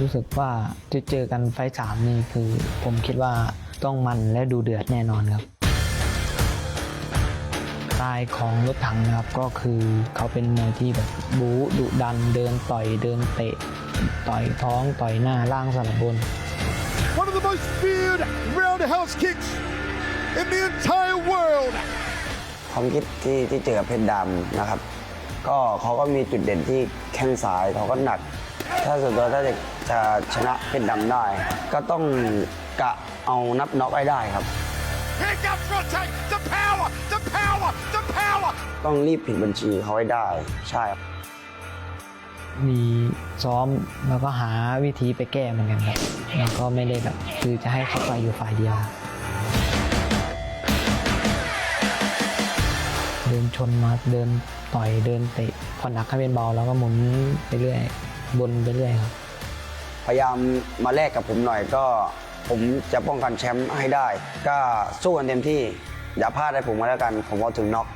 รู้สึกว่าจะเจอกันไฟท์สามนี่คือ ผมคิดว่าต้องมันและดูเดือดแน่นอนครับสไตล์ของรถถังนะครับก็คือเขาเป็นมวยที่แบบบู๊ดุดันเดินต่อยเดินเตะ ต่อยท้องต่อยหน้าล่างสลับบน One of the most feared roundhouse kicks in the entire world. ความคิดที่ที่เจอกับเพชรดำนะครับ ก็เขาก็มีจุดเด่นที่แข้งซ้ายเขาก็หนัก ถ้าส่วนตัวถ้าจะจะชนะเพชรดำได้ ก็ต้องกะเอานับน็อกให้ได้ครับ Here comes Rotate. The power, the power, the power. ต้องรีบผิดบัญชีเขาให้ได้ ใช่ครับมีซ้อมแล้วก็หาวิธีไปแก้เหมือนกันครับแล้วก็ไม่ได้แบบคือจะให้เขาไปอยู่ฝ่ายเดียวเดินชนมาเดินต่อยเดินเตะผ่อนหนักให้เป็นเบาแล้วก็หมุนไปเรื่อย บนไปเรื่อยครับ พยายามมาแลกกับผมหน่อยก็ผมจะป้องกันแชมป์ให้ได้ ก็สู้กันเต็มที่ อย่าพลาดให้ผมมาแล้วกัน ผมเอาถึงน็อก